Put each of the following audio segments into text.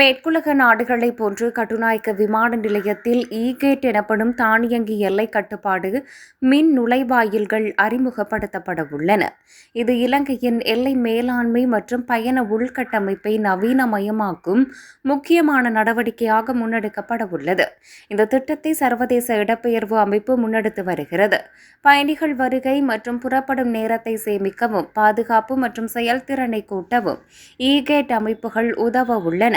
மேற்குலக நாடுகளைப் போன்று கட்டுநாயக்க விமான நிலையத்தில் ஈகேட் எனப்படும் தானியங்கி எல்லை கட்டுப்பாடு மின் நுழைவாயில்கள் அறிமுகப்படுத்தப்பட உள்ளன இது இலங்கையின் எல்லை மேலாண்மை மற்றும் பயண உள்கட்டமைப்பை நவீனமயமாக்கும் முக்கியமான நடவடிக்கையாக முன்னெடுக்கப்பட உள்ளது இந்த திட்டத்தை சர்வதேச இடப்பெயர்வு அமைப்பு முன்னெடுத்து வருகிறது. பயணிகள் வருகை மற்றும் புறப்படும் நேரத்தை சேமிக்கவும் பாதுகாப்பு மற்றும் செயல்திறனை கூட்டவும் ஈகேட் அமைப்புகள் உதவ உள்ளன.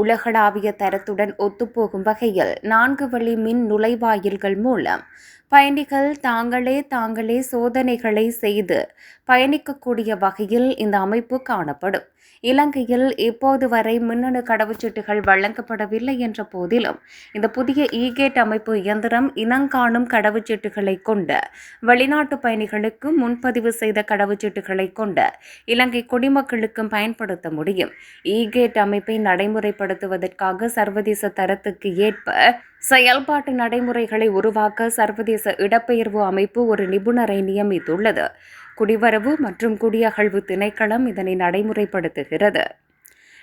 உலகளாவிய தரத்துடன் ஒத்துப்போகும் வகையில் நான்கு வழி மின் நுழைவாயில்கள் மூலம் பயணிகள் தாங்களே தாங்களே சோதனைகளை செய்து பயணிக்கக்கூடிய வகையில் இந்த அமைப்பு காணப்படும். இலங்கையில் இப்போது வரை மின்னணு கடவுச்சீட்டுகள் வழங்கப்படவில்லை என்ற போதிலும் இந்த புதிய ஈகேட் அமைப்பு இயந்திரம் இனங்காணும் கடவுச்சீட்டுகளை கொண்ட வெளிநாட்டு பயணிகளுக்கு முன்பதிவு செய்த கடவுச்சீட்டுகளை கொண்ட இலங்கை குடிமக்களுக்கும் பயன்படுத்த முடியும். ஈகேட் அமைப்பை நடைமுறைப்படுத்துவதற்காக சர்வதேச தரத்துக்கு ஏற்ப செயல்பாட்டு நடைமுறைகளை உருவாக்க சர்வதேச இடப்பெயர்வு அமைப்பு ஒரு நிபுணரை நியமித்துள்ளது. குடிவரவு மற்றும் குடியகழ்வு திணைக்களம் இதனை நடைமுறைப்படுத்துகிறது.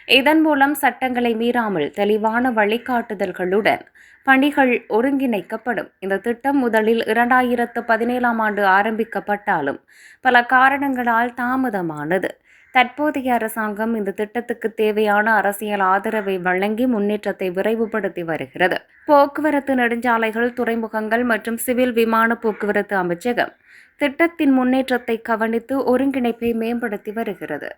இதன் மூலம் சட்டங்களை மீறாமல் தெளிவான வழிகாட்டுதல்களுடன் பணிகள் ஒருங்கிணைக்கப்படும். இந்த திட்டம் முதலில் இரண்டாயிரத்து பதினேழாம் ஆண்டு ஆரம்பிக்கப்பட்டாலும் பல காரணங்களால் தாமதமானது. தற்போதைய அரசாங்கம் இந்த திட்டத்துக்கு தேவையான அரசியல் ஆதரவை வழங்கி முன்னேற்றத்தை விரைவுபடுத்தி வருகிறது. போக்குவரத்து நெடுஞ்சாலைகள் துறைமுகங்கள் மற்றும் சிவில் விமான போக்குவரத்து அமைச்சகம் திட்டத்தின் முன்னேற்றத்தை கவனித்து ஒருங்கிணைப்பை மேம்படுத்தி வருகிறது.